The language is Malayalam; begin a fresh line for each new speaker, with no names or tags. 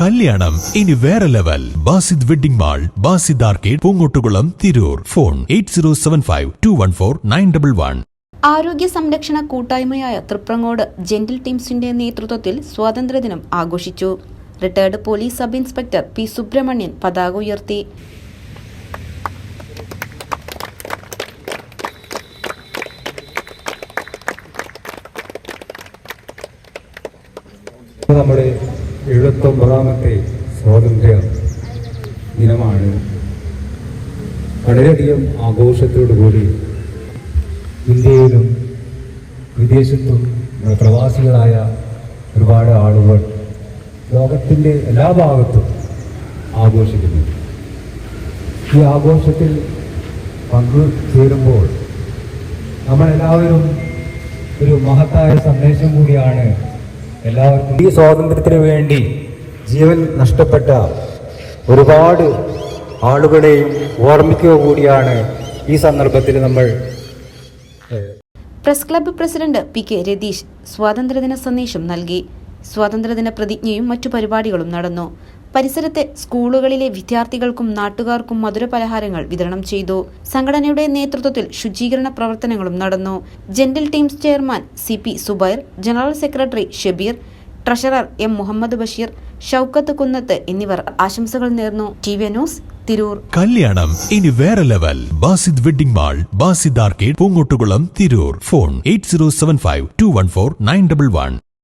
കല്യാണം. ഇനി വേറെ level. Basid wedding mall Basid arcade Poongottukulam Tirur. Phone eight zero seven five two one four nine double one.
ആരോഗ്യ സംരക്ഷണ കൂട്ടായ്മയായ തൃപ്രങ്ങോട് ജെന്റിൽ ടീംസിന്റെ നേതൃത്വത്തിൽ സ്വാതന്ത്ര്യദിനം ആഘോഷിച്ചു. Retired police sub inspector P Subrahmanian പതാക ഉയർത്തി.
നമ്മുടെ എഴുപത്തൊമ്പതാമത്തെ സ്വാതന്ത്ര്യ ദിനമാണ്. വളരെയധികം ആഘോഷത്തോടുകൂടി ഇന്ത്യയിലും വിദേശത്തും പ്രവാസികളായ ഒരുപാട് ആളുകൾ ലോകത്തിന്റെ എല്ലാ ഭാഗത്തും ആഘോഷിക്കുന്നു. ഈ ആഘോഷത്തിൽ പങ്കു ചേരുമ്പോൾ നമ്മളെല്ലാവരും ഒരു മഹത്തായ സന്ദേശം കൂടിയാണ് എല്ലാവർക്കും ഈ സ്വാതന്ത്ര്യത്തിന് വേണ്ടി ജീവൻ നഷ്ടപ്പെട്ട ഒരുപാട് ആളുകളെയും ഓർമ്മിക്കുക കൂടിയാണ് ഈ സന്ദർഭത്തിൽ നമ്മൾ
press club president P K Ratheesh സ്വാതന്ത്ര്യദിന സന്ദേശം നൽകി. സ്വാതന്ത്ര്യദിന പ്രതിജ്ഞയും മറ്റു പരിപാടികളും നടന്നു. പരിസരത്തെ സ്കൂളുകളിലെ വിദ്യാർത്ഥികൾക്കും നാട്ടുകാർക്കും മധുരപലഹാരങ്ങൾ വിതരണം ചെയ്തു. സംഘടനയുടെ നേതൃത്വത്തിൽ ശുചീകരണ പ്രവർത്തനങ്ങളും നടന്നു. General teams chairman C P Subair general secretary Shabeer treasurer M Muhammad Basheer Shoukath Kunnath എന്നിവർ ആശംസകൾ നേർന്നു. T V news Tirur.
കല്യാണം ഇനി വേറെ level. Basid wedding mall Basid arcade Poongottukulam Tirur. Phone eight zero seven five two one four nine double one.